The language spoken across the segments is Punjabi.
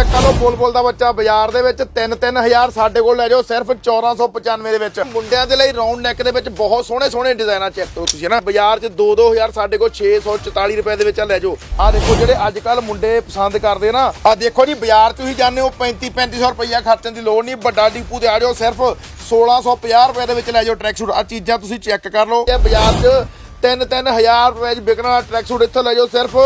ਚੈੱਕ ਕਰ ਲਓ ਬੋਲ ਬੋਲ ਦਾ ਬੱਚਾ ਬਾਜ਼ਾਰ ਦੇ ਵਿੱਚ 3-3000 ਸਾਡੇ ਕੋਲ ਲੈ ਜਾਓ, ਸਿਰਫ 1495 ਦੇ ਵਿੱਚ। ਮੁੰਡਿਆਂ ਦੇ ਲਈ ਰਾਉਂਡ ਨੈਕ ਦੇ ਵਿੱਚ ਬਹੁਤ ਸੋਹਣੇ ਸੋਹਣੇ ਡਿਜ਼ਾਈਨਾਂ ਚੈੱਕ ਕਰੋ ਤੁਸੀਂ ਨਾ? ਬਾਜ਼ਾਰ 'ਚ 2-2000 ਸਾਡੇ ਕੋਲ 644 ਰੁਪਏ ਦੇ ਵਿੱਚ ਲੈ ਜਾਓ। ਆ ਦੇਖੋ ਜਿਹੜੇ ਅੱਜ ਕੱਲ ਮੁੰਡੇ ਪਸੰਦ ਕਰਦੇ ਨਾ ਆ ਦੇਖੋ ਜੀ, ਬਾਜ਼ਾਰ 'ਚ ਹੀ ਜਾਂਦੇ ਹੋ 35-3500 ਰੁਪਈਆ ਖਰਚਣ ਦੀ ਲੋੜ ਨਹੀਂ, ਵੱਡਾ ਡੀਪੂ ਤੇ ਆ ਜਾਓ, ਸਿਰਫ 1650 ਰੁਪਏ ਦੇ ਵਿੱਚ ਲੈ ਜਾਓ ਟਰੈਕ ਸੂਟ ਆ ਚੀਜ਼ਾਂ ਤੁਸੀਂ ਚੈੱਕ ਕਰ ਲਓ। ਇਹ ਬਾਜ਼ਾਰ 'ਚ 3-3000 ਰੁਪਏ 'ਚ ਵਿਕਣ ਟਰੈਕ ਸੂਟ ਇੱਥੋਂ ਲੈ ਜਾਓ, ਸਿਰਫ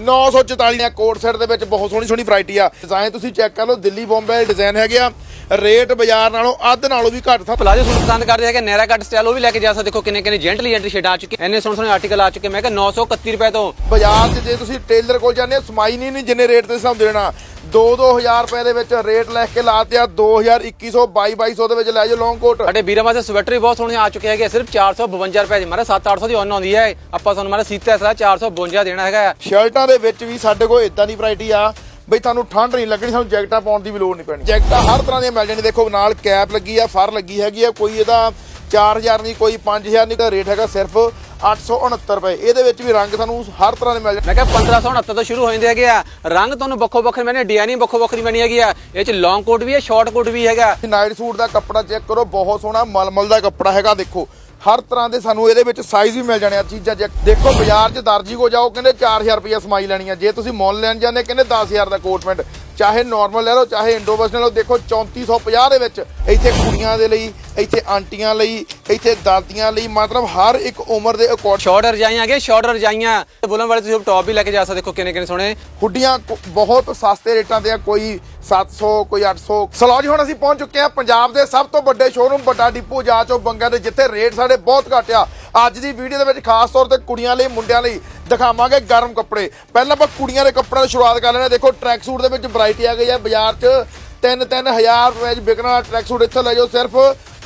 944 ਦਾ ਕੋਟ ਸੈਟ ਦੇ ਵਿੱਚ ਬਹੁਤ ਸੋਹਣੀ ਸੋਹਣੀ ਵੈਰਾਈਟੀ ਆ। ਡਿਜ਼ਾਈਨ ਤੁਸੀਂ ਚੈੱਕ ਕਰ ਲਓ, ਦਿੱਲੀ ਬੰਬੇ ਦੇ ਡਿਜ਼ਾਈਨ ਹੈਗੇ ਆ। ਰੇਟ ਬਾਜ਼ਾਰ ਨਾਲੋਂ ਅੱਧ ਨਾਲੋਂ ਵੀ ਘੱਟ ਥਾ। ਪਲਾਜੋ ਸੂਟ ਪਸੰਦ ਕਰਦੇ ਹੈਗੇ ਨੈਰਾ ਕੱਟ ਸਟਾਈਲ ਉਹ ਵੀ ਲੈ ਕੇ ਜਾ ਸਕਦੇ। ਦੇਖੋ ਕਿੰਨੇ ਕਿੰਨੇ ਜੈਂਟਲੀ ਜੈਂਟਲੀ ਸ਼ੇਡ ਆ ਚੁੱਕੇ। ਇੰਨੇ ਸੋਹਣੇ ਸੋਹਣੇ ਆਰਟੀਕਲ ਆ ਚੁੱਕੇ। ਮੈਂ ਕਿਹਾ 931 ਰੁਪਏ ਤੋਂ। ਬਾਜ਼ਾਰ 'ਚ ਜੇ ਤੁਸੀਂ ਟੇਲਰ ਕੋਲ ਜਾਂਦੇ ਹੋ ਸਮਾਈ ਨਹੀਂ ਨਹੀਂ ਜਿੰਨੇ ਰੇਟ ਤੇ ਹਿਸਾਬ ਦੇਣਾ। 2-2000 ਰੁਪਏ ਦੇ ਵਿੱਚ ਰੇਟ ਲੈ ਕੇ ਲਾਤੇ ਆ 2000 2200 ਦੇ ਵਿੱਚ ਲੈ ਜਾਓ ਲੌਂਗ ਕੋਟ ਸਾਡੇ ਵੀਰਾਂ ਵਾਸਤੇ ਸਵੈਟਰ ਵੀ ਬਹੁਤ ਸੋਹਣੇ ਆ ਚੁੱਕੇ ਹੈਗੇ। ਸਿਰਫ 452 ਰੁਪਏ ਦੇ। ਮਾਰੇ 7-800 ਦੀ ਔਨ ਆਉਂਦੀ ਹੈ। ਆਪਾਂ ਤੁਹਾਨੂੰ ਮਾਰੇ ਸੀਤਾ ਸਰਾ 452 ਦੇਣਾ ਹੈਗਾ। ਸ਼ਰਟਾਂ ਦੇ ਵਿੱਚ ਵੀ ਸਾਡੇ ਕੋਲ ਇਦਾਂ ਦੀ ਵੈਰਾਈਟੀ ਆ। ਬਈ ਤੁਹਾਨੂੰ ਠੰਡ ਨਹੀਂ ਲੱਗਣੀ ਸਾਨੂੰ ਜੈਕਟਾਂ ਪਾਉਣ ਦੀ ਵੀ ਲੋੜ ਨਹੀਂ ਪੈਣੀ। ਜੈਕਟਾਂ ਹਰ ਤਰ੍ਹਾਂ ਦੀਆਂ ਮਿਲ ਜਾਣੀ ਦੇਖੋ ਨਾਲ ਕੈਪ ਲੱਗੀ ਆ ਫਰ ਲੱਗੀ ਹੈਗੀ ਆ। ਕੋਈ ਇਹਦਾ 4000 ਨਹੀਂ ਕੋਈ 5000 ਨਹੀਂ ਦਾ ਰੇਟ ਹੈਗਾ ਸਿਰਫ 869 ਰੁਪਏ। ਇਹਦੇ ਵਿੱਚ ਵੀ ਰੰਗ ਤੁਹਾਨੂੰ ਹਰ ਤਰ੍ਹਾਂ ਦੇ ਮਿਲ ਜਾਣ ਮੈਂ ਕਿਹਾ 1569 ਤੋਂ ਸ਼ੁਰੂ ਹੋ ਜਾਂਦੇ ਹੈਗੇ ਆ। ਰੰਗ ਤੁਹਾਨੂੰ ਵੱਖੋ ਵੱਖਰੇ ਮੈਨੇ ਡਿਜ਼ਾਈਨਿੰਗ ਵੱਖੋ ਵੱਖਰੀ ਬਣੀ ਹੈਗੀ ਆ। ਇਹ ਚ ਲੌਂਗ ਕੋਟ ਵੀ ਹੈ ਸ਼ਾਰਟ ਕੋਟ ਵੀ ਹੈਗਾ। ਨਾਈਟ ਸੂਟ ਦਾ ਕੱਪੜਾ ਚੈੱਕ ਕਰੋ ਬਹੁਤ ਸੋਹਣਾ ਮਲਮਲ ਦਾ ਕੱਪੜਾ ਹੈਗਾ ਦੇਖੋ। ਹਰ ਤਰ੍ਹਾਂ ਦੇ ਸਾਨੂੰ ਇਹਦੇ ਵਿੱਚ ਸਾਈਜ਼ ਵੀ ਮਿਲ ਜਾਣੇ ਆ ਚੀਜ਼ਾਂ ਜੇ ਦੇਖੋ ਬਾਜ਼ਾਰ 'ਚ ਦਰਜੀ ਕੋ ਜਾਓ, ਕਹਿੰਦੇ 4000 ਰੁਪਏ ਸਮਾਈ ਲੈਣੀ ਆ। ਜੇ ਤੁਸੀਂ ਮੁੱਲ ਲੈਣ ਜਾਂਦੇ, ਕਹਿੰਦੇ 10000 ਦਾ ਕੋਟ ਪੈਂਟ ਚਾਹੇ ਨਾਰਮਲ ਲੈ ਲਓ ਚਾਹੇ ਇੰਡੋ ਵੈਸਟਰਨ ਲੈ ਲਓ ਦੇਖੋ 3450 ਦੇ ਵਿੱਚ ਇੱਥੇ ਕੁੜੀਆਂ ਦੇ ਲਈ ਇੱਥੇ ਆਂਟੀਆਂ ਲਈ ਇੱਥੇ ਦਾਦੀਆਂ ਲਈ ਮਤਲਬ ਹਰ ਇੱਕ ਉਮਰ ਦੇ ਅਕੋਰਡ ਸ਼ਾਰਟ ਰਜਾਈਆਂ ਹੈਗੇ ਸ਼ਾਰਟ ਰਜਾਈਆਂ। ਤੇ ਬੋਲਣ ਵਾਲੇ ਤੁਸੀਂ ਟੌਪ ਵੀ ਲੈ ਕੇ ਜਾ ਸਕਦੇ ਦੇਖੋ ਕਿੰਨੇ ਕਿੰਨੇ ਸੋਹਣੇ। ਹੁੱਡੀਆਂ ਬਹੁਤ ਸਸਤੇ ਰੇਟਾਂ ਤੇ ਆ ਕੋਈ 700 ਕੋਈ 800 ਸਲੋ ਜੀ ਹੁਣ ਅਸੀਂ ਪਹੁੰਚ ਚੁੱਕੇ ਆ ਪੰਜਾਬ ਦੇ ਸਭ ਤੋਂ ਵੱਡੇ ਸ਼ੋਰੂਮ ਵੱਡਾ ਡਿਪੂ ਜਾ ਚੋ ਬੰਗਾ ਦੇ ਜਿੱਥੇ ਰੇਟ ਸਾਡੇ ਬਹੁਤ ਘੱਟ ਆ। ਅੱਜ ਦੀ ਵੀਡੀਓ ਦੇ ਵਿੱਚ ਖਾਸ ਤੌਰ ਤੇ ਕੁੜੀਆਂ ਲਈ ਮੁੰਡਿਆਂ ਲਈ ਦਿਖਾਵਾਂਗੇ ਗਰਮ ਕੱਪੜੇ। ਪਹਿਲਾਂ ਆਪਾਂ ਕੁੜੀਆਂ ਦੇ ਕੱਪੜਿਆਂ ਦੀ ਸ਼ੁਰੂਆਤ ਕਰ ਲੈਣੇ ਦੇਖੋ ਟਰੈਕ ਸੂਟ ਦੇ ਵਿੱਚ ਵੈਰਾਈਟੀ ਆ ਗਈ ਹੈ। ਬਾਜ਼ਾਰ 'ਚ 3-3000 ਰੁਪਏ 'ਚ ਵਿਕਣ ਵਾਲਾ ਟਰੈਕ ਸੂਟ ਇੱਥੇ ਲੈ ਜਾਓ। ਸਿਰਫ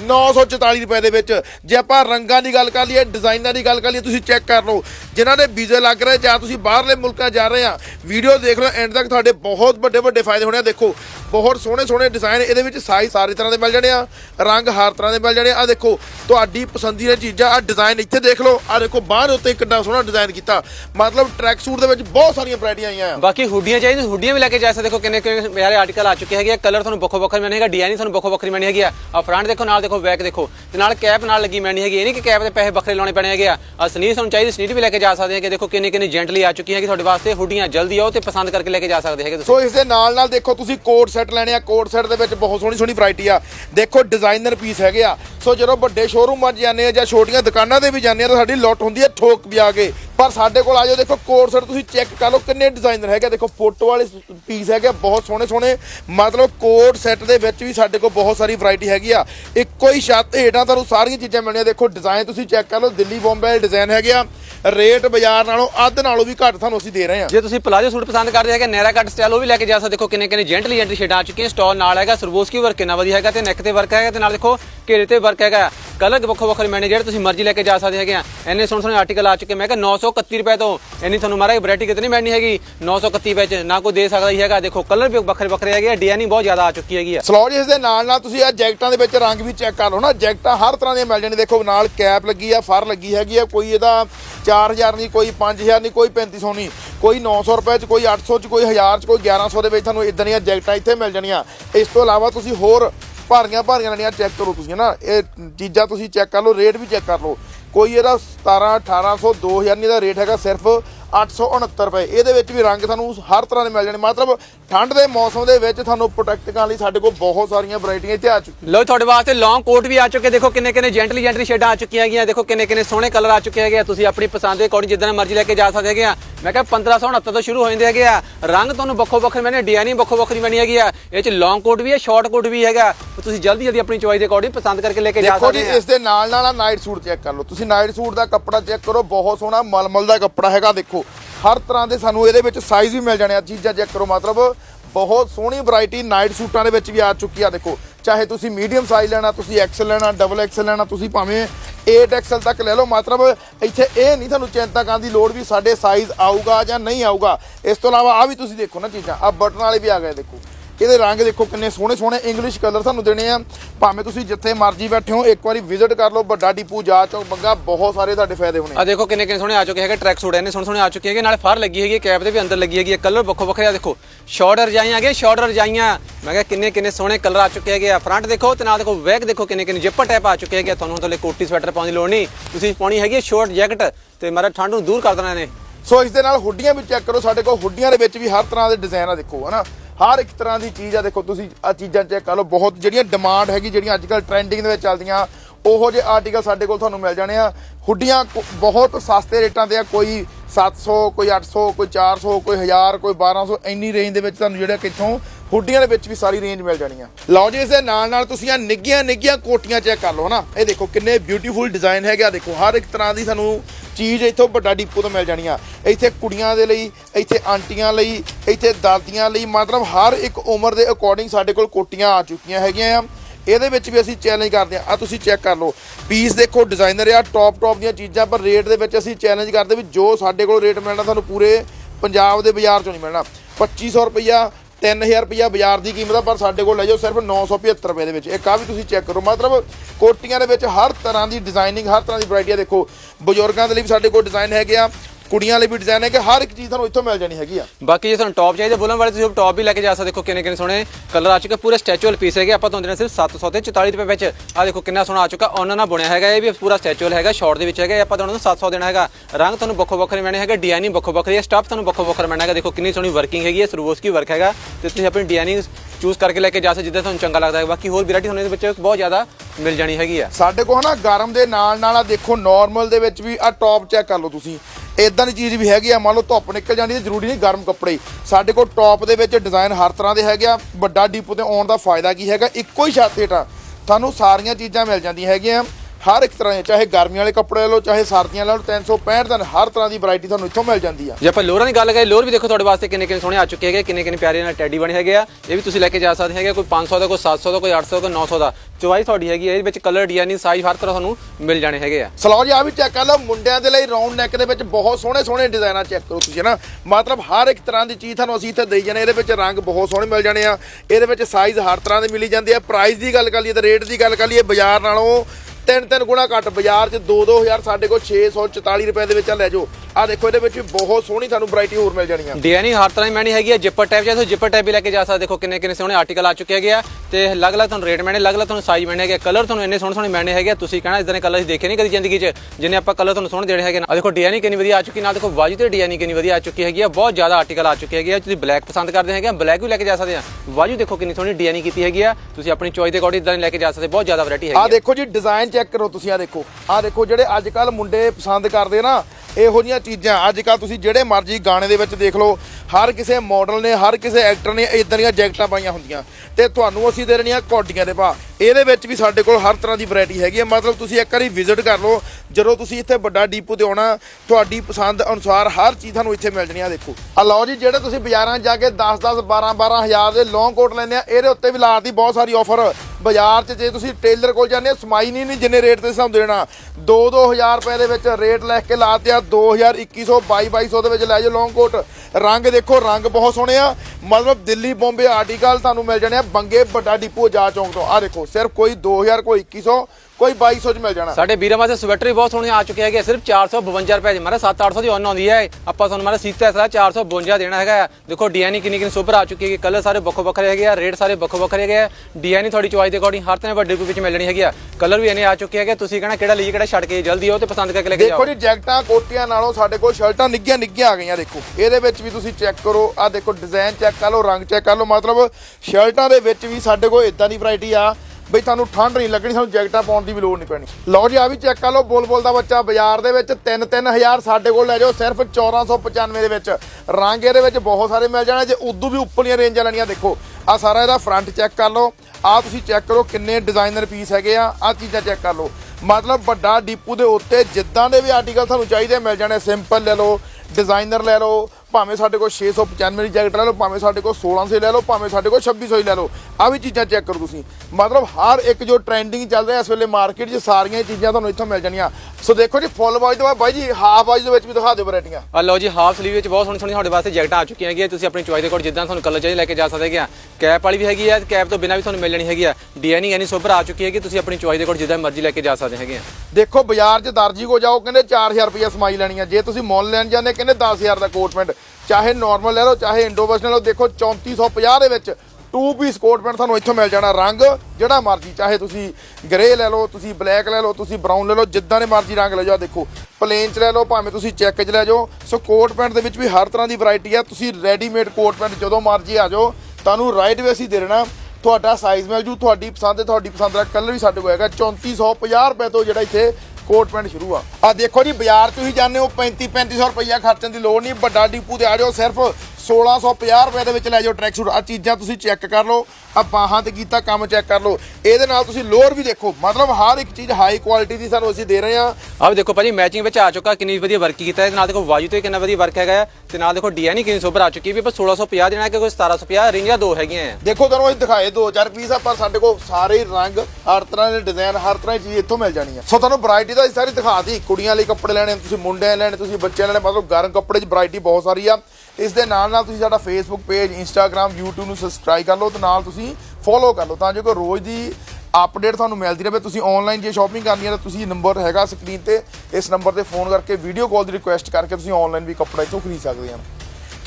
944 ਰੁਪਏ ਦੇ ਵਿੱਚ। ਜੇ ਆਪਾਂ ਰੰਗਾਂ ਦੀ ਗੱਲ ਕਰ ਲਈਏ, ਡਿਜ਼ਾਈਨਾਂ ਦੀ ਗੱਲ ਕਰ ਲਈਏ, ਤੁਸੀਂ ਚੈੱਕ ਕਰ ਲਓ। ਜਿਨ੍ਹਾਂ ਦੇ ਵੀਜ਼ੇ ਲੱਗ ਰਹੇ ਜਾਂ ਤੁਸੀਂ ਬਾਹਰਲੇ ਮੁਲਕਾਂ ਜਾ ਰਹੇ ਆ, ਵੀਡੀਓ ਦੇਖ ਲਓ ਐਂਡ ਤੱਕ ਤੁਹਾਡੇ ਬਹੁਤ ਵੱਡੇ ਵੱਡੇ ਫਾਇਦੇ ਹੋਣੇ ਆ। ਦੇਖੋ, ਬਹੁਤ ਸੋਹਣੇ ਸੋਹਣੇ ਡਿਜ਼ਾਈਨ ਇਹਦੇ ਵਿੱਚ ਸਾਈਜ਼ ਸਾਰੇ ਤਰ੍ਹਾਂ ਦੇ ਮਿਲ ਜਾਣੇ ਆ, ਰੰਗ ਹਰ ਤਰ੍ਹਾਂ ਦੇ ਮਿਲ ਜਾਣੇ ਆ। ਦੇਖੋ, ਤੁਹਾਡੀ ਪਸੰਦੀਦਾ ਚੀਜ਼ਾਂ ਆ ਡਿਜ਼ਾਈਨ ਇੱਥੇ ਦੇਖ ਲਓ। ਆ ਦੇਖੋ, ਬਾਹਰ ਉੱਤੇ ਕਿੰਨਾ ਸੋਹਣਾ ਡਿਜ਼ਾਈਨ ਕੀਤਾ। ਮਤਲਬ ਟਰੈਕ ਸੂਟ ਦੇ ਵਿੱਚ ਬਹੁਤ ਸਾਰੀਆਂ ਵੈਰਾਈਟੀਆਂ ਆਈਆਂ ਆ। ਬਾਕੀ ਹੁੱਡੀਆਂ ਚਾਹੀਦੀਆਂ, ਹੁੱਡੀਆਂ ਵੀ ਲੈ ਕੇ ਜਾ ਸਕਦੇ ਦੇਖੋ ਕਿੰਨੇ ਕਿੰਨੇ ਪਿਆਰੇ ਆਰਟੀਕਲ ਆ ਚੁੱਕੇ ਹੈਗੇ ਕਲਰ ਤੁਹਾਨੂੰ ਵੱਖੋ ਵੱਖਰੇ ਮਿਲਣਗੇ ਡਿਜ਼ਾਈਨ ਤੁਹਾਨੂੰ ਵੱਖੋ ਵੱਖਰੀ ਮਿਲਣੀ ਹੈਗੀ ਆ। ਆ ਫਰੰਟ ਦੇਖੋ, ਨਾਲ ਦੇਖੋ, ਬੈਕ ਦੇਖੋ। ਤੇ ਨਾਲ ਕੈਪ ਨਾਲ ਲੱਗੀ ਮਿਲਣੀ ਹੈਗੀ। ਇਹ ਨਹੀਂ ਕਿ ਕੈਪ ਦੇ ਪੈਸੇ ਵੱਖਰੇ ਲਾਉਣੇ ਪੈਣੇ ਹੈਗੇ ਆ। ਆ ਸਨੀਰ ਤੁਹਾਨੂੰ ਚਾਹੀਦੀ ਸਨੀਰ ਵੀ ਲੈ ਕੇ ਜਾ ਸਕਦੇ ਹੈਗੇ ਦੇਖੋ ਕਿੰਨੇ ਕਿੰਨੇ ਜੈਂਟਲੀ ਆ ਚੁੱਕੀ ਹੈਗੀ ਤੁਹਾਡੇ ਵਾਸਤੇ ਹੁੱਡੀਆਂ ਜਲਦੀ ਆਓ ਤੇ ਪਸੰਦ ਕਰਕੇ ਲੈ ਕੇ ਜਾ ਸਕਦੇ ਹੈਗੇ ਤੁਸੀਂ। ਸੋ ਇਸ ਦੇ ਨਾਲ ਨਾਲ ਦੇਖੋ, ਤੁਸੀਂ ਕੋਟ ਸੈੱਟ ਲੈਣੇ ਆ। ਕੋਟ ਸੈੱਟ ਦੇ ਵਿੱਚ ਬਹੁਤ ਸੋਹਣੀ ਸੋਹਣੀ ਵੈਰਾਈਟੀ ਆ। ਦੇਖੋ ਡਿਜ਼ਾਈਨਰ ਪੀਸ ਹੈਗੇ ਆ। ਸੋ ਜਦੋਂ ਵੱਡੇ ਸ਼ੋਰੂਮਾਂ 'ਚ ਜਾਂਦੇ ਆ ਜਾਂ ਛੋਟੀਆਂ ਦੁਕਾਨਾਂ ਤੇ ਵੀ ਜਾਂਦੇ ਆ ਤਾਂ ਸਾਡੀ ਲੁੱਟ ਹੁੰਦੀ ਹੈ ਠੋਕ ਵੀ ਆ ਕੇ। ਪਰ ਸਾਡੇ ਕੋਲ ਆ ਜਾਓ ਦੇਖੋ ਕੋਟ ਸੈੱਟ ਤੁਸੀਂ ਚੈੱਕ ਕਰ ਲਓ ਕਿੰਨੇ ਡਿਜ਼ਾਈਨਰ ਹੈਗੇ ਦੇਖੋ ਫੋਟੋ ਵਾਲੇ ਪੀਸ ਹੈਗੇ ਆ, ਬਹੁਤ ਸੋਹਣੇ ਸੋਹਣੇ। ਮਤਲਬ ਕੋਡ ਸੈੱਟ ਦੇ ਵਿੱਚ ਵੀ ਸਾਡੇ ਕੋਲ ਬਹੁਤ ਸਾਰੀ ਵੈਰਾਈਟੀ ਹੈਗੀ ਆ। ਇੱਕੋ ਹੀ ਛੱਤ ਹੇਠਾਂ ਤੁਹਾਨੂੰ ਸਾਰੀਆਂ ਚੀਜ਼ਾਂ ਮਿਲਣੀਆਂ। ਦੇਖੋ ਡਿਜ਼ਾਈਨ ਤੁਸੀਂ ਚੈੱਕ ਕਰ ਲਓ ਦਿੱਲੀ ਬੰਬੇ ਵਾਲੇ ਡਿਜ਼ਾਈਨ ਹੈਗੇ ਆ। ਰੇਟ ਬਾਜ਼ਾਰ ਨਾਲੋਂ ਅੱਧ ਨਾਲੋਂ ਵੀ ਘੱਟ ਤੁਹਾਨੂੰ ਅਸੀਂ ਦੇ ਰਹੇ ਹਾਂ ਜੇ ਤੁਸੀਂ ਪਲਾਜੋ ਸੂਟ ਪਸੰਦ ਕਰਦੇ ਹੈਗੇ ਨੈਰਾ ਕੱਟ ਸਟਾਈਲ ਉਹ ਵੀ ਲੈ ਕੇ ਜਾ ਸਕਦੇ ਦੇਖੋ ਕਿੰਨੇ ਕਿੰਨੇ ਜੈਂਟਲੀ ਜੈਂਟਲੀ ਸ਼ੇਡਾਂ ਆ ਚੁੱਕੀਆਂ ਸਟਾਲ ਨਾਲ ਹੈਗਾ ਸਰਬੋਸਕੀ ਵਰਕ ਕਿੰਨਾ ਵਧੀਆ ਹੈਗਾ ਤੇ ਨੈਕ ਤੇ ਵਰਕ ਹੈਗਾ ਤੇ ਨਾਲ ਦੇਖੋ ਘੇਰੇ ਤੇ ਵਰਕ ਹੈਗਾ। ਕਲਰ ਵੱਖੋ ਵੱਖਰੇ ਮੈਨੇ ਜਿਹੜੇ ਤੁਸੀਂ ਮਰਜ਼ੀ ਲੈ ਕੇ ਜਾ ਸਕਦੇ ਹੈਗੇ ਆ। ਇੰਨੇ ਸੋਹਣੇ ਸੋਹਣੇ ਆਰਟੀਕਲ ਆ ਚੁੱਕੇ। ਮੈਂ ਕਿਹਾ 931 ਰੁਪਏ ਤੋਂ ਇੰਨੀ ਤੁਹਾਨੂੰ ਮਾਰਾ ਵੈਰਾਈਟੀ ਕਿਤਨੀ ਮਿਲਣੀ ਹੈਗੀ? 931 ਵਿੱਚ ਨਾ ਕੋਈ ਦੇ ਸਕਦਾ ਹੀ ਹੈਗਾ। ਦੇਖੋ ਕਲਰ ਵੀ ਵੱਖਰੇ ਵੱਖਰੇ ਹੈਗੇ ਆ ਡਿਜ਼ਾਈਨਿੰਗ ਬਹੁਤ ਜ਼ਿਆਦਾ ਆ ਚੁੱਕੀ ਹੈਗੀ ਆ। ਸਲੋ ਜੀ, ਇਸ ਦੇ ਨਾਲ ਨਾਲ ਤੁਸੀਂ ਆ ਜੈਕਟਾਂ ਦੇ ਵਿੱਚ ਰੰਗ ਵੀ ਚੈੱਕ ਕਰ ਲਓ ਨਾ। ਜੈਕਟਾਂ ਹਰ ਤਰ੍ਹਾਂ ਦੀਆਂ ਮਿਲ ਜਾਣੀ ਦੇਖੋ, ਨਾਲ ਕੈਪ ਲੱਗੀ ਆ, ਫਰ ਲੱਗੀ ਹੈਗੀ ਆ। ਕੋਈ ਇਹਦਾ 4000 ਨਹੀਂ, ਕੋਈ 5000 ਨਹੀਂ, ਕੋਈ 3500 ਨਹੀਂ। ਕੋਈ 900 ਰੁਪਏ ਚ, ਕੋਈ 800 ਚ, ਕੋਈ 1000 ਚ, ਕੋਈ 1100 ਦੇ ਵਿੱਚ ਤੁਹਾਨੂੰ ਇਦਾਂ ਦੀਆਂ ਜੈਕਟਾਂ ਇੱਥੇ ਮਿਲ ਜਾਣੀਆਂ। ਇਸ ਤੋਂ ਇਲਾਵਾ ਤੁਸੀਂ ਹੋਰ ਭਾਰੀਆਂ ਭਾਰੀਆਂ ਲੈਣੀਆਂ ਚੈੱਕ ਕਰੋ ਤੁਸੀਂ ਨਾ ਇਹ ਚੀਜ਼ਾਂ ਤੁਸੀਂ ਚੈੱਕ ਕਰ ਲਓ ਰੇਟ ਵੀ ਚੈੱਕ ਕਰ ਲਓ। ਕੋਈ ਇਹਦਾ 17 1800 2000 ਨਹੀਂ ਦਾ ਰੇਟ ਹੈਗਾ, ਸਿਰਫ 869 ਰੁਪਏ। ਇਹਦੇ ਵਿੱਚ ਵੀ ਰੰਗ ਤੁਹਾਨੂੰ ਹਰ ਤਰ੍ਹਾਂ ਦੇ ਮਿਲ ਜਾਣੇ। ਮਤਲਬ ਠੰਡ ਦੇ ਮੌਸਮ ਦੇ ਵਿੱਚ ਤੁਹਾਨੂੰ ਪ੍ਰੋਟੈਕਟ ਕਰਨ ਲਈ ਸਾਡੇ ਕੋਲ ਬਹੁਤ ਸਾਰੀਆਂ ਵੈਰਾਈਟੀਆਂ ਇੱਥੇ ਆ ਚੁੱਕੀਆਂ। ਲੋ ਤੁਹਾਡੇ ਵਾਸਤੇ ਲੌਂਗ ਕੋਟ ਵੀ ਆ ਚੁੱਕੇ। ਦੇਖੋ ਕਿੰਨੇ ਕਿੰਨੇ ਜੈਂਟਲੀ ਜੈਂਟਲੀ ਸ਼ੇਡਾਂ ਆ ਚੁੱਕੀਆਂ ਹੈਗੀਆਂ ਦੇਖੋ ਕਿੰਨੇ ਕਿੰਨੇ ਸੋਹਣੇ ਕਲਰ ਆ ਚੁੱਕੇ ਹੈਗੇ ਆ। ਤੁਸੀਂ ਆਪਣੀ ਪਸੰਦ ਦੇ ਅਕੋਰਡਿੰਗ ਜਿੱਦਾਂ ਮਰਜ਼ੀ ਲੈ ਕੇ ਜਾ ਸਕਦੇ ਹੈਗੇ ਆ। ਮੈਂ ਕਿਹਾ 1569 ਤੋਂ ਸ਼ੁਰੂ ਹੋ ਜਾਂਦੇ ਹੈਗੇ ਆ। ਰੰਗ ਤੁਹਾਨੂੰ ਵੱਖੋ ਵੱਖਰੇ ਮੈਨੇ ਡਿਜ਼ਾਈਨਿੰਗ ਵੱਖੋ ਵੱਖਰੀ ਬਣੀ ਹੈਗੀ ਆ। ਇਹ ਚ ਲੌਂਗ ਕੋਟ ਵੀ ਹੈ ਸ਼ਾਰਟ ਕੋਟ ਵੀ ਹੈਗਾ। ਤੁਸੀਂ ਜਲਦੀ ਜਲਦੀ ਆਪਣੀ ਚੋਇਸ ਦੇ ਅਕੋਰਡਿੰਗ ਪਸੰਦ ਕਰਕੇ ਲੈ ਕੇ ਜਾ ਦੇਖੋ ਜੀ ਸਕਦੇ ਆ। ਇਸ ਦੇ ਨਾਲ ਨਾਲ ਨਾਈਟ ਸੂਟ ਚੈੱਕ ਕਰ ਲਓ। ਤੁਸੀਂ ਨਾਈਟ ਸੂਟ ਦਾ ਕੱਪੜਾ ਚੈੱਕ ਕਰੋ। ਬਹੁਤ ਸੋਹਣਾ ਮਲਮਲ ਦਾ ਕੱਪੜਾ ਹੈਗਾ ਦੇਖੋ। ਹਰ ਤਰ੍ਹਾਂ ਦੇ ਸਾਨੂੰ ਇਹਦੇ ਵਿੱਚ ਸਾਈਜ਼ ਵੀ ਮਿਲ ਜਾਣੇ ਆ, ਚੀਜ਼ਾਂ ਚੈੱਕ ਕਰੋ, ਮਤਲਬ ਬਹੁਤ ਸੋਹਣੀ ਵੈਰਾਈਟੀ ਨਾਈਟ ਸੂਟਾਂ ਦੇ ਵਿੱਚ ਵੀ ਆ ਚੁੱਕੀ ਆ, ਦੇਖੋ। ਚਾਹੇ ਤੁਸੀਂ ਮੀਡੀਅਮ ਸਾਈਜ਼ ਲੈਣਾ, ਤੁਸੀਂ ਐਕਸਲ ਲੈਣਾ ਡਬਲ ਐਕਸਲ ਲੈਣਾ, ਤੁਸੀਂ ਭਾਵੇਂ 8 ਐਕਸਲ ਤੱਕ ਲੈ ਲਓ, ਮਤਲਬ ਇੱਥੇ ਇਹ ਨਹੀਂ ਤੁਹਾਨੂੰ ਚਿੰਤਾ ਕਰਨ ਦੀ ਲੋੜ ਵੀ ਸਾਡੇ ਸਾਈਜ਼ ਆਊਗਾ ਜਾਂ ਨਹੀਂ ਆਊਗਾ। ਇਸ ਤੋਂ ਇਲਾਵਾ ਆ ਵੀ ਤੁਸੀਂ ਦੇਖੋ ਨਾ ਚੀਜ਼ਾਂ ਆ ਬਟਨ ਵਾਲੇ ਵੀ ਆ ਗਏ, ਦੇਖੋ। ਇਹਦੇ ਰੰਗ ਦੇਖੋ ਕਿੰਨੇ ਸੋਹਣੇ ਸੋਹਣੇ ਇੰਗਲਿਸ਼ ਕਲਰ ਤੁਹਾਨੂੰ ਦੇਣੇ ਆ। ਭਾਵੇਂ ਤੁਸੀਂ ਜਿੱਥੇ ਮਰਜ਼ੀ ਬੈਠੇ ਹੋ ਇੱਕ ਵਾਰੀ ਵਿਜ਼ਿਟ ਕਰ ਲਓ ਵੱਡਾ ਡੀਪੂ ਜਾ ਚੌਕ ਬੰਗਾ ਬਹੁਤ ਸਾਰੇ ਤੁਹਾਡੇ ਫਾਇਦੇ ਹੋਣੇ ਆ। ਦੇਖੋ ਕਿੰਨੇ ਕਿੰਨੇ ਸੋਹਣੇ ਆ ਚੁੱਕੇ ਹੈਗੇ ਟਰੈਕ ਸੂਟ ਇਹਨੇ ਸੋਹਣੇ ਸੋਹਣੇ ਆ ਚੁੱਕੇ ਹੈਗੇ ਨਾਲੇ ਫਰ ਲੱਗੀ ਹੈਗੀ ਕੈਪ ਦੇ ਵੀ ਅੰਦਰ ਲੱਗੀ ਹੈਗੀ ਹੈ ਕਲਰ ਵੱਖੋ ਵੱਖਰੇ ਆ ਦੇਖੋ। ਸ਼ਾਰਟ ਰਜਾਈਆਂ ਹੈਗੇ ਸ਼ਾਰਟ ਰਜਾਈਆਂ ਮੈਂ ਕਿਹਾ ਕਿੰਨੇ ਕਿੰਨੇ ਸੋਹਣੇ ਕਲਰ ਆ ਚੁੱਕੇ ਹੈਗੇ ਆ। ਫਰੰਟ ਦੇਖੋ ਤੇ ਨਾਲ ਦੇਖੋ ਵੈਕ ਦੇਖੋ ਕਿੰਨੇ ਕਿੰਨੇ ਜਿੱਪਰ ਟਾਈਪ ਆ ਚੁੱਕੇ ਹੈਗੇ। ਤੁਹਾਨੂੰ ਥੱਲੇ ਕੋਟੀ ਸਵੈਟਰ ਪਾਉਣ ਦੀ ਲੋੜ ਨਹੀਂ। ਤੁਸੀਂ ਪਾਉਣੀ ਹੈਗੀ ਸ਼ਾਰਟ ਜੈਕਟ ਤੇ ਮਾਰਾ ਠੰਡ ਨੂੰ ਦੂਰ ਕਰ ਦੇਣਾ ਇਹਨੇ। ਸੋ ਇਸ ਦੇ ਨਾਲ ਹੁੱਡੀਆਂ ਵੀ ਚੈੱਕ ਕਰੋ ਸਾਡੇ ਕੋਲ ਹੁੱਡੀਆਂ ਦੇ ਵਿੱਚ ਵੀ ਹਰ ਤਰ੍ਹਾਂ ਦੇ ਡਿਜ਼ਾਈਨ ਆ ਦੇਖੋ ਹਨਾ? ਹਰ ਇੱਕ ਤਰ੍ਹਾਂ ਦੀ ਚੀਜ਼ ਆ, ਦੇਖੋ ਤੁਸੀਂ ਆ ਚੀਜ਼ਾਂ ਚੈੱਕ ਕਰ ਲਓ, ਬਹੁਤ ਜਿਹੜੀਆਂ ਡਿਮਾਂਡ ਹੈਗੀ, ਜਿਹੜੀਆਂ ਅੱਜ ਕੱਲ ਟ੍ਰੈਂਡਿੰਗ ਦੇ ਵਿੱਚ ਚੱਲਦੀਆਂ, ਉਹੋ ਜਿਹੇ ਆਰਟੀਕਲ ਸਾਡੇ ਕੋਲ ਤੁਹਾਨੂੰ ਮਿਲ ਜਾਣੇ ਆ। ਹੁੱਡੀਆਂ ਕੋ- ਬਹੁਤ ਸਸਤੇ ਰੇਟਾਂ ਤੇ ਆ, ਕੋਈ 700 ਕੋਈ 800 ਕੋਈ 400 ਕੋਈ 1000 ਕੋਈ 1200 ਇੰਨੀ ਰੇਂਜ ਦੇ ਵਿੱਚ ਤੁਹਾਨੂੰ ਜਿਹੜਾ ਕਿੱਥੋਂ ਹੁੱਡੀਆਂ ਦੇ ਵਿੱਚ ਵੀ ਸਾਰੀ ਰੇਂਜ ਮਿਲ ਜਾਣੀ ਆ ਲਓ ਜੀ ਇਸ ਦੇ ਨਾਲ ਨਾਲ ਤੁਸੀਂ ਆ ਨਿੱਗੀਆਂ ਨਿੱਗੀਆਂ ਕੋਟੀਆਂ ਚੈੱਕ ਕਰ ਲਓ ਨਾ ਇਹ ਦੇਖੋ ਕਿੰਨੇ ਬਿਊਟੀਫੁਲ ਡਿਜ਼ਾਈਨ ਹੈਗੇ ਆ, ਦੇਖੋ ਹਰ ਇੱਕ ਤਰ੍ਹਾਂ ਦੀ ਤੁਹਾਨੂੰ ਚੀਜ਼ ਇੱਥੋਂ ਵੱਡਾ ਡੀਪੂ ਤੋਂ ਮਿਲ ਜਾਣੀ ਆ। ਇੱਥੇ ਕੁੜੀਆਂ ਦੇ ਲਈ, ਇੱਥੇ ਆਂਟੀਆਂ ਲਈ, ਇੱਥੇ ਦਾਦੀਆਂ ਲਈ, ਮਤਲਬ ਹਰ ਇੱਕ ਉਮਰ ਦੇ ਅਕੋਰਡਿੰਗ ਸਾਡੇ ਕੋਲ ਕੋਟੀਆਂ ਆ ਚੁੱਕੀਆਂ ਹੈਗੀਆਂ ਆ। ਇਹਦੇ ਵਿੱਚ ਵੀ ਅਸੀਂ ਚੈਲੰਜ ਕਰਦੇ ਆ। ਆ ਤੁਸੀਂ ਚੈੱਕ ਕਰ ਲਓ। ਪੀਸ ਦੇਖੋ ਡਿਜ਼ਾਈਨਰ ਆ ਟੌਪ ਟੌਪ ਦੀਆਂ ਚੀਜ਼ਾਂ, ਪਰ ਰੇਟ ਦੇ ਵਿੱਚ ਅਸੀਂ ਚੈਲੰਜ ਕਰਦੇ ਵੀ ਜੋ ਸਾਡੇ ਕੋਲ ਰੇਟ ਮਿਲਣਾ ਤੁਹਾਨੂੰ ਪੂਰੇ ਪੰਜਾਬ ਦੇ ਬਾਜ਼ਾਰ ਚੋਂ ਨਹੀਂ ਮਿਲਣਾ। 2500 ਰੁਪਈਆ 3000 ਰੁਪਈਆ ਬਾਜ਼ਾਰ ਦੀ ਕੀਮਤ ਆ, ਪਰ ਸਾਡੇ ਕੋਲ ਲੈ ਜਾਓ ਸਿਰਫ 975 ਰੁਪਏ ਦੇ ਵਿੱਚ। ਇੱਕ ਆ ਵੀ ਤੁਸੀਂ ਚੈੱਕ ਕਰੋ, ਮਤਲਬ ਕੋਟੀਆਂ ਦੇ ਵਿੱਚ ਹਰ ਤਰ੍ਹਾਂ ਦੀ ਡਿਜ਼ਾਈਨਿੰਗ ਹਰ ਤਰ੍ਹਾਂ ਦੀ ਵੈਰਾਈਟੀ ਦੇਖੋ, ਬਜ਼ੁਰਗਾਂ ਦੇ ਲਈ ਵੀ ਸਾਡੇ ਕੋਲ ਡਿਜ਼ਾਈਨ ਹੈਗੇ ਆ। ਕੁੜੀਆਂ ਲਈ ਵੀ ਡਿਜ਼ਾਈਨ ਹੈ ਕਿ ਹਰ ਇੱਕ ਚੀਜ਼ ਤੁਹਾਨੂੰ ਇੱਥੋਂ ਮਿਲ ਜਾਣੀ ਹੈਗੀ ਆ। ਬਾਕੀ ਜੇ ਤੁਹਾਨੂੰ ਟੌਪ ਚਾਹੀਦੇ ਬੁਲਨ ਵਾਲੇ ਤੁਸੀਂ ਟੌਪ ਵੀ ਲੈ ਕੇ ਜਾ ਸਕਦੇ ਦੇਖੋ ਕਿੰਨੇ ਕਿੰਨੇ ਸੋਹਣੇ ਕਲਰ ਆ ਚੁੱਕੇ ਪੂਰੇ ਸਟੈਚੂਅਲ ਪੀਸ ਹੈਗੇ ਆਪਾਂ ਤੁਹਾਨੂੰ ਦੇਣਾ ਸਿਰਫ 700 ਤੇ 44 ਰੁਪਏ ਵਿੱਚ। ਆ ਦੇਖੋ ਕਿੰਨਾ ਸੋਹਣਾ ਆ ਚੁੱਕਾ ਉਹਨਾਂ ਨਾਲ ਬਣਿਆ ਹੈਗਾ ਇਹ ਵੀ ਪੂਰਾ ਸਟੈਚੂਅਲ ਹੈਗਾ ਸ਼ਾਰਟ ਦੇ ਵਿੱਚ ਹੈਗਾ ਆਪਾਂ ਤੁਹਾਨੂੰ 700 ਦੇਣਾ ਹੈਗਾ। ਰੰਗ ਤੁਹਾਨੂੰ ਵੱਖੋ ਵੱਖਰੇ ਮਿਲਣੇ ਹੈਗੇ ਡਿਜ਼ਾਈਨਿੰਗ ਵੱਖੋ ਵੱਖਰੀ ਹੈ ਸਟਫ ਤੁਹਾਨੂੰ ਵੱਖੋ ਵੱਖਰਾ ਮਿਲਣਾ ਹੈਗਾ। ਦੇਖੋ ਕਿੰਨੀ ਸੋਹਣੀ ਵਰਕਿੰਗ ਹੈਗੀ ਹੈ ਸਰਵੋਸਕੀ ਵਰਕ ਹੈਗਾ ਤੇ ਤੁਸੀਂ ਆਪਣੀ ਡਿਜ਼ਾਈਨਿੰਗ ਚੂਜ਼ ਕਰਕੇ ਲੈ ਕੇ ਜਾ ਸਕਦੇ ਜਿੱਦਾਂ ਤੁਹਾਨੂੰ ਚੰਗਾ ਲੱਗਦਾ ਹੈ। ਬਾਕੀ ਹੋਰ ਵੈਰਾਈਟੀ ਤੁਹਾਨੂੰ ਇਹਦੇ ਵਿੱਚ ਬਹੁਤ ਜ਼ਿਆਦਾ ਮਿਲ ਜਾਣੀ ਹੈਗੀ ਆ। ਸਾਡੇ ਕੋਲ ਨਾ ਗਰਮ ਦੇ ਨਾਲ ਨਾਲ ਆ ਦੇਖੋ ਨਾਰਮਲ ਦੇ ਵਿੱਚ ਵੀ ਆ ਟੌਪ ਚੈੱਕ ਕਰ ਲਓ ਤੁਸੀਂ। ਇਦਾਂ ਦੀ ਚੀਜ਼ ਵੀ ਹੈਗੀ ਆ, ਮੰਨ ਲਓ ਧੁੱਪ ਨਿਕਲ ਜਾਂਦੀ ਹੈ ਜ਼ਰੂਰੀ ਨਹੀਂ ਗਰਮ ਕੱਪੜੇ ਸਾਡੇ ਕੋਲ ਟੌਪ ਦੇ ਵਿੱਚ ਡਿਜ਼ਾਈਨ ਹਰ ਤਰ੍ਹਾਂ ਦੇ ਹੈਗੇ ਆ, ਵੱਡਾ ਡੀਪੂ ਤੇ ਆਉਣ ਦਾ ਫਾਇਦਾ ਕੀ ਹੈਗਾ, ਇੱਕੋ ਹੀ ਛੱਤ ਹੇਠਾਂ ਤੁਹਾਨੂੰ ਸਾਰੀਆਂ ਚੀਜ਼ਾਂ ਮਿਲ ਜਾਂਦੀਆਂ ਹੈਗੀਆਂ। ਹਰ ਇੱਕ ਤਰ੍ਹਾਂ ਦੇ ਚਾਹੇ ਗਰਮੀਆਂ ਵਾਲੇ ਕੱਪੜੇ ਲੈ ਲਓ ਚਾਹੇ ਸਰਦੀਆਂ ਲੈ ਲਓ 365 ਦਿਨ ਹਰ ਤਰ੍ਹਾਂ ਦੀ ਵੈਰਾਈਟੀ ਤੁਹਾਨੂੰ ਇੱਥੋਂ ਮਿਲ ਜਾਂਦੀ ਆ। ਜੇ ਆਪਾਂ ਲੋਰਾਂ ਦੀ ਗੱਲ ਕਰੀਏ ਲੋਰ ਵੀ ਦੇਖੋ ਤੁਹਾਡੇ ਵਾਸਤੇ ਕਿੰਨੇ ਕਿੰਨੇ ਸੋਹਣੇ ਆ ਚੁੱਕੇ ਹੈਗੇ ਕਿੰਨੇ ਕਿੰਨੇ ਪਿਆਰੇ ਨਾਲ ਟੈਡੀ ਬਣੇ ਹੈਗੇ ਆ। ਇਹ ਵੀ ਤੁਸੀਂ ਲੈ ਕੇ ਜਾ ਸਕਦੇ ਹੈਗੇ ਕੋਈ 500 ਦਾ ਕੋਈ 700 ਦਾ ਕੋਈ 800 ਦਾ 900 ਦਾ। ਚੁਆਈ ਤੁਹਾਡੀ ਹੈਗੀ ਇਹਦੇ ਵਿੱਚ ਕਲਰ ਡਿਜ਼ਾਈਨਿੰਗ ਸਾਈਜ਼ ਹਰ ਤਰ੍ਹਾਂ ਤੁਹਾਨੂੰ ਮਿਲ ਜਾਣੇ ਹੈਗੇ ਆ। ਸਲੋ ਜੀ ਆ ਵੀ ਚੈੱਕ ਕਰ ਲਓ ਮੁੰਡਿਆਂ ਦੇ ਲਈ ਰਾਉਂਡ ਨੈਕ ਦੇ ਵਿੱਚ ਬਹੁਤ ਸੋਹਣੇ ਸੋਹਣੇ ਡਿਜ਼ਾਈਨਾਂ ਚੈੱਕ ਕਰੋ ਤੁਸੀਂ ਨਾ? ਮਤਲਬ ਹਰ ਇੱਕ ਤਰ੍ਹਾਂ ਦੀ ਚੀਜ਼ ਤੁਹਾਨੂੰ ਅਸੀਂ ਇੱਥੇ ਦੇਈ ਜਾਂਦੇ ਇਹਦੇ ਵਿੱਚ ਰੰਗ ਬਹੁਤ ਸੋਹਣੇ ਮਿਲ ਜਾਣੇ ਆ। ਇਹਦੇ ਵਿੱਚ ਸਾਈਜ਼ ਹਰ ਤਰ੍ਹਾਂ ਦੇ ਮਿਲੀ ਜਾਂਦੇ ਆ। ਪ੍ਰਾਈਸ ਦੀ ਗੱਲ ਕਰ ਲਈਏ ਤੇ ਰੇਟ ਦੀ ਗੱਲ ਕਰ ਲਈਏ ਬਾਜ਼ਾਰ ਨਾਲੋਂ ਤਿੰਨ ਤਿੰਨ ਗੁਣਾ ਘੱਟ ਬਾਜ਼ਾਰ 'ਚ 2-2000 ਸਾਡੇ ਕੋਲ 644 ਰੁਪਏ ਦੇ ਵਿੱਚ ਆ ਲੈ ਜਾਓ। ਆ ਦੇਖੋ ਇਹਦੇ ਵਿੱਚ ਵੀ ਬਹੁਤ ਸੋਹਣੀ ਤੁਹਾਨੂੰ ਵੈਰਾਈਟੀ ਹੋਰ ਮਿਲ ਜਾਣੀਆਂ। ਡਿਜ਼ਾਈਨਿੰਗ ਹਰ ਤਰ੍ਹਾਂ ਦੀ ਮੈਣੀ ਹੈਗੀ ਹੈ ਜਿੱਪਰ ਟਾਈਪ ਜਾਂ ਤੁਸੀਂ ਜਿੱਪਰ ਟਾਈਪ ਵੀ ਲੈ ਕੇ ਜਾ ਸਕਦੇ ਦੇਖੋ ਕਿੰਨੇ ਕਿੰਨੇ ਸੋਹਣੇ ਆਰਟੀਕਲ ਆ ਚੁੱਕੇ ਹੈਗੇ ਆ। ਤੇ ਅਲੱਗ-ਅਲੱਗ ਤੁਹਾਨੂੰ ਰੇਟ ਮੈਣੇ ਅਲੱਗ-ਅਲੱਗ ਤੁਹਾਨੂੰ ਸਾਈਜ਼ ਮੈਣੇ ਹੈਗੇ ਕਲਰ ਤੁਹਾਨੂੰ ਇੰਨੇ ਸੋਹਣੇ ਸੋਹਣੇ ਮੈਣੇ ਹੈਗੇ ਆ, ਤੁਸੀਂ ਕਹਿਣਾ ਇਦਾਂ ਦੇ ਕਲਰ ਅਸੀਂ ਦੇਖੇ ਨਹੀਂ ਕਦੀ ਜ਼ਿੰਦਗੀ 'ਚ ਜਿੰਨੇ ਆਪਾਂ ਕਲਰ ਤੁਹਾਨੂੰ ਸੋਹਣੇ ਦੇਣੇ ਹੈਗੇ ਆ ਦੇਖੋ ਡਿਜ਼ਾਈਨਿੰਗ ਕਿੰਨੀ ਵਧੀਆ ਆ ਚੁੱਕੀ ਨਾਲ ਦੇਖੋ ਵਾਜੂ ਤੇ ਡਿਜ਼ਾਈਨਿੰਗ ਕਿੰਨੀ ਵਧੀਆ ਆ ਚੁੱਕੀ ਹੈਗੀ ਆ। ਬਹੁਤ ਜ਼ਿਆਦਾ ਆਰਟੀਕਲ ਆ ਚੁੱਕੇ ਹੈਗੇ ਆ। ਤੁਸੀਂ ਬਲੈਕ ਪਸੰਦ ਕਰਦੇ ਹੈਗੇ ਆ ਬਲੈਕ ਵੀ ਲੈ ਕੇ ਜਾ ਸਕਦੇ ਆ। ਵਾਜੂ ਦੇਖੋ ਕਿੰਨੀ ਸੋਹਣੀ ਡਿਜ਼ਾਈਨਿੰਗ ਕੀਤੀ ਹੈਗੀ ਆ। ਤੁਸੀਂ ਆਪਣੀ ਚੋਇਸ ਦੇ ਅਕੋਰਡਿੰਗ ਇਦਾਂ ਲੈ ਕੇ ਜਾ ਸਕਦੇ ਬਹੁਤ ਜ਼ਿਆਦਾ ਵੈਰਾਈਟੀ ਹੈਗੀ ਆ ਆ। ਦੇਖੋ ਜੀ ਡਿਜ਼ਾਈਨ ਚੈੱਕ ਕਰੋ ਤੁਸੀਂ ਆ ਦੇਖੋ ਆ ਦੇਖੋ ਜਿਹੜੇ ਅੱਜ ਕੱਲ ਮੁੰਡੇ ਪਸੰਦ ਕਰਦੇ ਨਾ ਇਹੋ ਜੀਆਂ ਚੀਜ਼ਾਂ। ਅੱਜ ਕੱਲ ਤੁਸੀਂ ਜਿਹੜੇ ਮਰਜ਼ੀ ਗਾਣੇ ਦੇ ਵਿੱਚ ਦੇਖ ਲਓ, ਹਰ ਕਿਸੇ ਮਾਡਲ ਨੇ, ਹਰ ਕਿਸੇ ਐਕਟਰ ਨੇ ਇਦਾਂ ਦੀਆਂ ਜੈਕਟਾਂ ਪਾਈਆਂ ਹੁੰਦੀਆਂ। ਤੇ ਤੁਹਾਨੂੰ ਅਸੀਂ ਦੇ ਰਹੀਆਂ ਕੋਡੀਆਂ ਦੇ ਭਾ ਇਹਦੇ ਵਿੱਚ ਵੀ ਸਾਡੇ ਕੋਲ ਹਰ ਤਰ੍ਹਾਂ ਦੀ ਵੈਰਾਈਟੀ ਹੈਗੀ ਹੈ ਮਤਲਬ ਤੁਸੀਂ ਇੱਕ ਵਾਰੀ ਵਿਜ਼ਿਟ ਕਰ ਲਓ, ਜਦੋਂ ਤੁਸੀਂ ਇੱਥੇ ਵੱਡਾ ਡੀਪੂ ਤੇ ਆਉਣਾ, ਤੁਹਾਡੀ ਪਸੰਦ ਅਨੁਸਾਰ ਹਰ ਚੀਜ਼ ਤੁਹਾਨੂੰ ਇੱਥੇ ਮਿਲ ਜਣੀ ਆ। ਦੇਖੋ। ਆ ਲਓ ਜੀ, ਜਿਹੜੇ ਤੁਸੀਂ ਬਾਜ਼ਾਰਾਂ 'ਚ ਜਾ ਕੇ 10 10 12 12 ਹਜ਼ਾਰ ਦੇ ਲੌਂਗ ਕੋਟ ਲੈਂਦੇ ਆ, ਇਹਦੇ ਉੱਤੇ ਵੀ ਲਾਤੀ ਬਹੁਤ ਸਾਰੀ ਆਫਰ ਬਾਜ਼ਾਰ 'ਚ ਜੇ ਤੁਸੀਂ ਟੇਲਰ ਕੋਲ ਜਾਂਦੇ ਆ ਸਮਾਈ ਨਹੀਂ ਨਹੀਂ ਜਿੰਨੇ ਰੇਟ ਤੇ ਸਾਨੂੰ ਦੇਣਾ। 2 2000 ਰੁਪਏ ਦੇ ਵਿੱਚ ਰੇਟ ਲੈ ਕੇ ਲਾਤੇ ਆ 2000 2100 22 2200 ਦੇ ਵਿੱਚ ਲੈ ਜਾਓ ਲੌਂਗ ਕੋਟ ਰੰਗ ਦੇਖੋ, ਰੰਗ ਬਹੁਤ ਸੋਹਣੇ ਆ। ਮਤਲਬ ਦਿੱਲੀ, ਬੰਬੇ ਆਰਟੀਕਲ ਤੁਹਾਨੂੰ ਮਿਲ ਜਾਣੇ ਆ। ਬੰਗੇ ਵੱਡਾ ਡਿਪੂ ਜਾ ਚੌਂਕ ਤੋਂ। ਆ ਦੇਖੋ, ਸਿਰਫ ਕੋਈ 2000 ਕੋਈ 2100 ਕੋਈ 2200 ਚ ਮਿਲ ਜਾਣਾ। ਸਾਡੇ ਵੀਰਾਂ ਵਾਸਤੇ ਸਵੈਟਰ ਵੀ ਬਹੁਤ ਸੋਹਣੇ ਆ ਚੁੱਕੇ ਹੈਗੇ ਸਿਰਫ 452 ਰੁਪਏ ਦੇ ਮਾਰੇ 7-800 ਦੀ ਔਨ ਆਉਂਦੀ ਹੈ। ਆਪਾਂ ਤੁਹਾਨੂੰ ਮਾਰੇ ਸੀਤਾ ਇਸਰਾ 452 ਦੇਣਾ ਹੈਗਾ। ਦੇਖੋ ਡੀਐਨਈ ਕਿੰਨੀ ਕਿੰਨੀ ਸੁਪਰ ਆ ਚੁੱਕੀ ਹੈ ਕਲਰ ਸਾਰੇ ਵੱਖੋ ਵੱਖਰੇ ਹੈਗੇ ਆ ਰੇਟ ਸਾਰੇ ਵੱਖੋ ਵੱਖਰੇ ਹੈਗੇ ਆ। ਡੀਐਨਈ ਤੁਹਾਡੀ ਚੋਇਸ ਦੇ ਅਕੋਰਡਿੰਗ ਹਰ ਤਰ੍ਹਾਂ ਦੇ ਵੱਡੇ ਵਿੱਚ ਮਿਲਣੀ ਹੈਗੀ ਆ। ਕਲਰ ਵੀ ਇਹਨੇ ਆ ਚੁੱਕੇ ਹੈਗੇ। ਤੁਸੀਂ ਕਹਿਣਾ ਕਿਹੜਾ ਲਈਏ ਕਿਹੜਾ ਛੱਡ ਕੇ ਜਲਦੀ ਆਓ ਤੇ ਪਸੰਦ ਕਰਕੇ ਲੈ ਕੇ ਦੇਖੋ ਜਾਓ। ਜੀ ਜੈਕਟਾਂ ਕੋਟੀਆਂ ਨਾਲੋਂ ਸਾਡੇ ਕੋਲ ਸ਼ਰਟਾਂ ਨਿੱਗੀਆਂ ਨਿੱਗੀਆਂ ਆ ਗਈਆਂ ਦੇਖੋ। ਇਹਦੇ ਵਿੱਚ ਵੀ ਤੁਸੀਂ ਚੈੱਕ ਕਰੋ। ਆ ਦੇਖੋ ਡਿਜ਼ਾਈਨ ਚੈੱਕ ਕਰ ਲਓ ਰੰਗ ਚੈੱਕ ਕਰ ਲਓ। ਮਤਲਬ ਸ਼ਰਟਾਂ ਦੇ ਵਿੱਚ ਵੀ ਸਾਡੇ ਕੋਲ ਇਦਾਂ ਦੀ ਵੈਰਾਈਟੀ ਆ। ਬਈ ਤੁਹਾਨੂੰ ਠੰਡ ਨਹੀਂ ਲੱਗਣੀ, ਸਾਨੂੰ ਜੈਕਟਾਂ ਪਾਉਣ ਦੀ ਵੀ ਲੋੜ ਨਹੀਂ ਪੈਣੀ। ਲਓ ਜੀ ਆ ਵੀ ਚੈੱਕ ਕਰ ਲਓ, ਬੁਲਬੁਲ ਦਾ ਬੱਚਾ ਬਾਜ਼ਾਰ ਦੇ ਵਿੱਚ 3-3000 ਸਾਡੇ ਕੋਲ ਲੈ ਜਾਓ, ਸਿਰਫ 1495 ਦੇ ਵਿੱਚ। ਰੰਗ ਇਹਦੇ ਵਿੱਚ ਬਹੁਤ ਸਾਰੇ ਮਿਲ ਜਾਣੇ, ਜੇ ਉਦੋਂ ਵੀ ਉੱਪਰਲੀਆਂ ਰੇਂਜਾਂ ਲੈਣੀਆਂ, ਦੇਖੋ। ਆ ਸਾਰਾ ਇਹਦਾ ਫਰੰਟ ਚੈੱਕ ਕਰ ਲਓ। ਆ ਤੁਸੀਂ ਚੈੱਕ ਕਰੋ ਕਿੰਨੇ ਡਿਜ਼ਾਈਨਰ ਪੀਸ ਹੈਗੇ ਆ ਆ ਚੀਜ਼ਾਂ ਚੈੱਕ ਕਰ ਲਓ। ਮਤਲਬ ਵੱਡਾ ਡੀਪੂ ਦੇ ਉੱਤੇ ਜਿੱਦਾਂ ਦੇ ਵੀ ਆਰਟੀਕਲ ਤੁਹਾਨੂੰ ਚਾਹੀਦੇ ਮਿਲ ਜਾਣੇ ਸਿੰਪਲ ਲੈ ਲਓ ਡਿਜ਼ਾਈਨਰ ਲੈ ਲਓ ਭਾਵੇਂ ਸਾਡੇ ਕੋਲ 695 ਦੀ ਜੈਕਟ ਲੈ ਲਓ, ਭਾਵੇਂ ਸਾਡੇ ਕੋਲ 1600 ਲੈ ਲਓ, ਭਾਵੇਂ ਸਾਡੇ ਕੋਲ 2600 ਹੀ ਲੈ ਲਓ ਆ ਵੀ ਚੀਜ਼ਾਂ ਚੈੱਕ ਕਰੋ ਤੁਸੀਂ। ਮਤਲਬ ਹਰ ਇੱਕ ਜੋ ਟ੍ਰੈਂਡਿੰਗ ਚੱਲ ਰਿਹਾ ਇਸ ਵੇਲੇ ਮਾਰਕੀਟ 'ਚ ਸਾਰੀਆਂ ਚੀਜ਼ਾਂ ਤੁਹਾਨੂੰ ਇੱਥੋਂ ਮਿਲ ਜਾਣੀਆਂ। ਸੋ ਦੇਖੋ ਜੀ ਫੁੱਲ ਵਾਈਜ਼ ਤੋਂ ਬਾਅਦ ਬਾਈ ਜੀ ਹਾਫ ਵਾਈਜ਼ ਦੇ ਵਿੱਚ ਵੀ ਦਿਖਾ ਦਿਓ ਵੈਰਾਈਟੀਆਂ ਆ ਲਓ ਜੀ ਹਾਫ ਸਲੀਵ ਵਿੱਚ ਬਹੁਤ ਸੋਹਣੀ ਸੋਹਣੀ ਤੁਹਾਡੇ ਵਾਸਤੇ ਜੈਕਟਾਂ ਆ ਚੁੱਕੀਆਂ ਹੈਗੀਆਂ। ਤੁਸੀਂ ਆਪਣੀ ਚੋਇਸ ਦੇ ਅਕੋਰਡਿੰਗ ਜਿੱਦਾਂ ਤੁਹਾਨੂੰ ਕਲਰ ਚਾਹੀਦਾ ਲੈ ਕੇ ਜਾ ਸਕਦੇ ਹੈਗੇ ਆ। ਕੈਪ ਵਾਲੀ ਵੀ ਹੈਗੀ ਆ ਕੈਪ ਤੋਂ ਬਿਨਾਂ ਵੀ ਤੁਹਾਨੂੰ ਮਿਲ ਜਾਣੀ ਹੈਗੀ ਆ। ਡੀਐਨਈ ਐਨੀ ਸੋਬਰ ਆ ਚੁੱਕੀ ਹੈ ਕਿ ਤੁਸੀਂ ਆਪਣੀ ਚੋਇਸ ਦੇ ਕੋਲ ਜਿੱਦਾਂ ਮਰਜ਼ੀ ਲੈ ਕੇ ਜਾ ਸਕਦੇ ਹੈਗੇ ਆ। ਦੇਖੋ, ਬਾਜ਼ਾਰ 'ਚ ਦਰਜੀ ਕੋ ਜਾਓ, ਕਹਿੰਦੇ 4000 ਰੁਪਏ ਸਮਾਈ ਲੈਣੀ ਆ। ਜੇ ਤੁਸੀਂ ਮੁੱਲ ਲੈਣ ਜਾਂਦੇ, ਕਹਿੰਦੇ 10000 ਦਾ ਕੋਟ ਪੈਂਟ ਚਾਹੇ ਨਾਰਮਲ ਲੈ ਲਓ, ਚਾਹੇ ਇੰਡੋ ਵੈਸਟਰਨ ਲਓ, ਦੇਖੋ 3450 ਦੇ ਵਿੱਚ ਟੂ ਪੀਸ ਕੋਟ ਪੈਂਟ ਤੁਹਾਨੂੰ ਇੱਥੋਂ ਮਿਲ ਜਾਣਾ। ਰੰਗ ਜਿਹੜਾ ਮਰਜ਼ੀ, ਚਾਹੇ ਤੁਸੀਂ ਗ੍ਰੇ ਲੈ ਲਓ, ਤੁਸੀਂ ਬਲੈਕ ਲੈ ਲਓ, ਤੁਸੀਂ ਬਰਾਊਨ ਲੈ ਲਓ, ਜਿੱਦਾਂ ਦੇ ਮਰਜ਼ੀ ਰੰਗ ਲੈ ਜਾਓ। ਦੇਖੋ ਪਲੇਨ 'ਚ ਲੈ ਲਓ, ਭਾਵੇਂ ਤੁਸੀਂ ਚੈੱਕ 'ਚ ਲੈ ਜਾਓ। ਸੋ ਕੋਟ ਪੈਂਟ ਦੇ ਵਿੱਚ ਵੀ ਹਰ ਤਰ੍ਹਾਂ ਦੀ ਵੈਰਾਈਟੀ ਆ। ਤੁਸੀਂ ਰੈਡੀਮੇਡ ਕੋਟ ਪੈਂਟ ਜਦੋਂ ਮਰਜ਼ੀ ਆ ਜਾਓ, ਤੁਹਾਨੂੰ ਰਾਈਟ ਵੇ ਅਸੀਂ ਦੇ ਦੇਣਾ। ਤੁਹਾਡਾ ਸਾਈਜ਼ ਮਿਲ ਜੂ, ਤੁਹਾਡੀ ਪਸੰਦ ਹੈ, ਤੁਹਾਡੀ ਪਸੰਦ ਦਾ ਕਲਰ ਵੀ ਸਾਡੇ ਕੋਲ ਹੈਗਾ। 3450 ਰੁਪਏ ਤੋਂ ਜਿਹੜਾ ਇੱਥੇ ਕੋਟ ਪੈਂਟ ਸ਼ੁਰੂ ਆ। ਆ ਦੇਖੋ ਜੀ, ਬਾਜ਼ਾਰ ਤੁਸੀਂ ਜਾਂਦੇ ਹੋ 35 3500 ਰੁਪਇਆ ਖਰਚਣ ਦੀ ਲੋੜ ਨਹੀਂ, ਵੱਡਾ ਡਿਪੂ ਤੇ ਆ ਜਾਓ, ਸਿਰਫ 1650 ਰੁਪਏ ਦੇ ਵਿੱਚ ਲੈ ਜਾਓ ਟਰੈਕ ਸੂਟ ਆ ਚੀਜ਼ਾਂ ਤੁਸੀਂ ਚੈੱਕ ਕਰ ਲਓ ਆ ਬਾਹਾਂ ਤੇ ਕੀਤਾ ਕੰਮ ਚੈੱਕ ਕਰ ਲਓ। ਇਹਦੇ ਨਾਲ ਤੁਸੀਂ ਲੋਅਰ ਵੀ ਦੇਖੋ। ਮਤਲਬ ਹਰ ਇੱਕ ਚੀਜ਼ ਹਾਈ ਕੁਆਲਿਟੀ ਦੀ ਸਾਨੂੰ ਅਸੀਂ ਦੇ ਰਹੇ ਹਾਂ। ਆਹ ਦੇਖੋ ਭਾਜੀ ਮੈਚਿੰਗ ਵਿੱਚ ਆ ਚੁੱਕਾ ਕਿੰਨੀ ਵਧੀਆ ਵਰਕ ਕੀਤਾ ਹੈ। ਤੇ ਨਾਲ ਦੇਖੋ ਵਾਜੂ ਤੇ ਕਿੰਨਾ ਵਧੀਆ ਵਰਕ ਹੈਗਾ ਹੈ, ਤੇ ਨਾਲ ਦੇਖੋ ਡੀਐਨਈ ਕਿੰਨੀ ਸੋਬਰ ਆ ਚੁੱਕੀ ਹੈ ਵੀ ਆਪਾਂ 1650 ਦੇਣਾ ਕਿ ਕੋਈ 1750 ਰੇਂਜਾਂ ਦੋ ਹੈਗੀਆਂ ਆ ਦੇਖੋ ਤੁਹਾਨੂੰ ਅਸੀਂ ਦਿਖਾਏ ਦੋ ਚਾਰ ਪੀਸ ਆ ਪਰ ਸਾਡੇ ਕੋਲ ਸਾਰੇ ਹੀ ਰੰਗ ਹਰ ਤਰ੍ਹਾਂ ਦੇ ਡਿਜ਼ਾਈਨ ਹਰ ਤਰ੍ਹਾਂ ਦੀ ਚੀਜ਼ ਇੱਥੋਂ ਮਿਲ ਜਾਣੀ ਆ ਸੋ ਤੁਹਾਨੂੰ ਵੈਰਾਈਟੀ ਦਾ ਸਾਰੀ ਦਿਖਾਤੀ ਕੁੜੀਆਂ ਲਈ ਕੱਪੜੇ ਲੈਣੇ ਤੁਸੀਂ ਮੁੰਡਿਆਂ ਲੈਣੇ ਤੁਸੀਂ ਬੱਚਿਆਂ ਲੈਣੇ ਮਤਲਬ ਗਰਮ ਕੱਪੜੇ 'ਚ ਵੈਰਾਈਟੀ ਬਹੁਤ ਸਾਰੀ ਆ। ਇਸ ਦੇ ਨਾਲ ਨਾਲ ਤੁਸੀਂ ਸਾਡਾ ਫੇਸਬੁੱਕ ਪੇਜ ਇੰਸਟਾਗ੍ਰam YouTube ਨੂੰ ਸਬਸਕ੍ਰਾਈਬ ਕਰ ਲਓ ਤੇ ਨਾਲ ਤੁਸੀਂ ਫੋਲੋ ਕਰ ਲਓ ਤਾਂ ਜੋ ਕਿ ਰੋਜ਼ ਦੀ ਅਪਡੇਟ ਤੁਹਾਨੂੰ ਮਿਲਦੀ ਰਹੇ। ਤੁਸੀਂ ਆਨਲਾਈਨ ਜੇ ਸ਼ਾਪਿੰਗ ਕਰਨੀ ਹੈ ਤਾਂ ਤੁਸੀਂ ਨੰਬਰ ਹੈਗਾ ਸਕਰੀਨ ਤੇ। ਇਸ ਨੰਬਰ ਤੇ ਫੋਨ ਕਰਕੇ ਵੀਡੀਓ ਕਾਲ ਦੀ ਰਿਕੁਐਸਟ ਕਰਕੇ ਤੁਸੀਂ ਆਨਲਾਈਨ ਵੀ ਕੱਪੜਾ ਇੱਥੋਂ ਖਰੀਦ ਸਕਦੇ ਹੋ।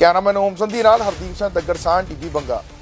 ਕੈਮਰਾਮੈਨ ਓਮ ਸੰਧੀ ਨਾਲ ਹਰਦੀਪ ਸਿੰਘ ਦੱਗੜ ਸਾਹ ਟੀਵੀ ਬੰਗਾ।